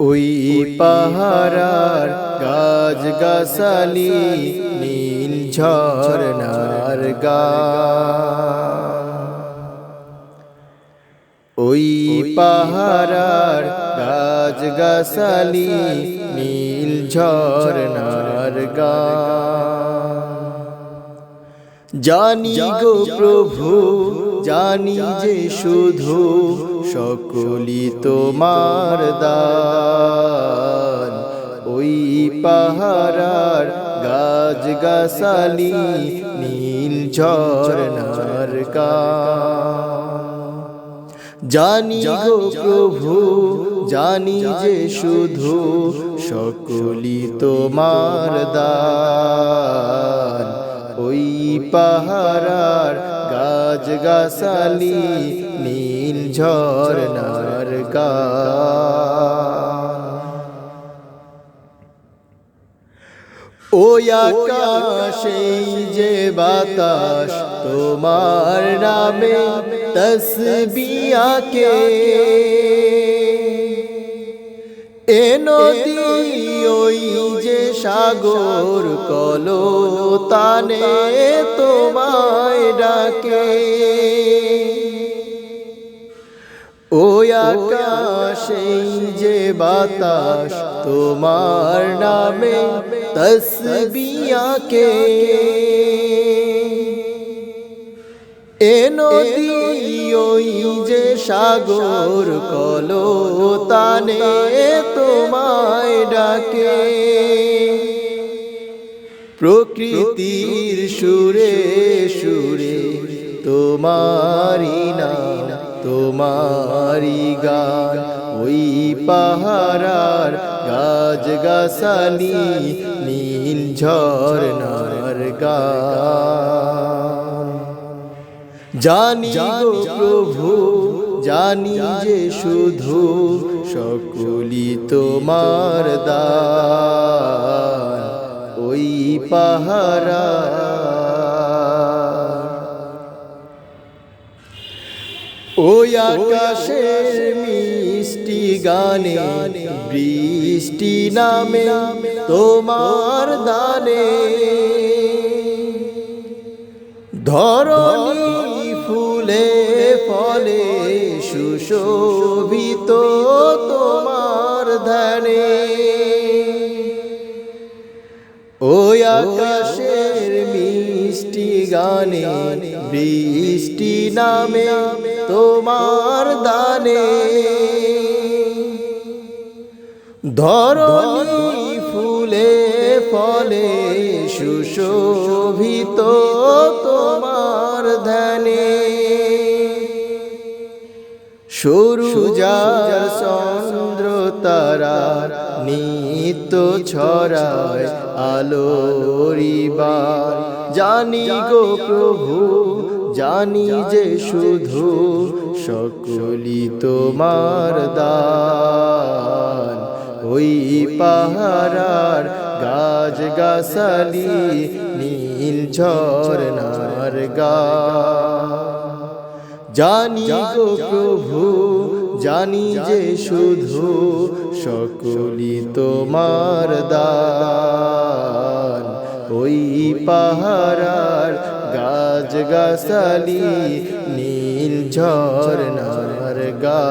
ওই পাহারার গাছ গাছালি নীল ঝরনার গা। ওই পাহারার গাছ গাছালি নীল ঝরনার গা। জানি গো প্রভু জানি যে শুধু সকলি তোমার দান। ওই পাহারার গাছ গাছালি নীল ঝরনার গা জানি গো প্রভু জানি যে শুধু সকলি তোমার দান। ওই পাহারার গাছ গাছালি নীল ঝরনার গা। যে বাতাস তোমার নামে তসবিয়াকে। এ নদী ওই যে সাগর কলো তানে তোমায় ডাকে। ও আকাশেই যে বাতাস, তোমার নামে তসবিয়াকে এ নদী ওই যে সাগর কলো তানে তোমায় ডাকে। প্রকৃতির সুরে সুরে তোমারি না তোমারি গান। ওই পাহারার গাছ গাছালি নীল ঝরনার গান। জানি গো প্রভু জানি যে শুধু সকলি তোমার দান। ওই পাহারা। ওই আকাশের মিষ্টি গানে বৃষ্টি নামে তোমার দানে। ধরণী ফুলে ফলে সুশোভিত তোমার ধানে। ওই আকাশের মিষ্টি গানে, বৃষ্টি নামে তোমার দানে। ধরণী ফুলে ফলে সুশোভিত তোমার সরু যার চন্দ্র তারা নিত্য ছড়ায় আলোরিবার জানি গো প্রভু জানি যে শুধু সকলি তোমার দান। ওই পাহারার গাছ গাছালি নীল ঝরনার গা জানি গো প্রভু জানি যে শুধু সকলি তোমার দান। ওই পাহারার গাছ গাছালি নীল ঝরনার গা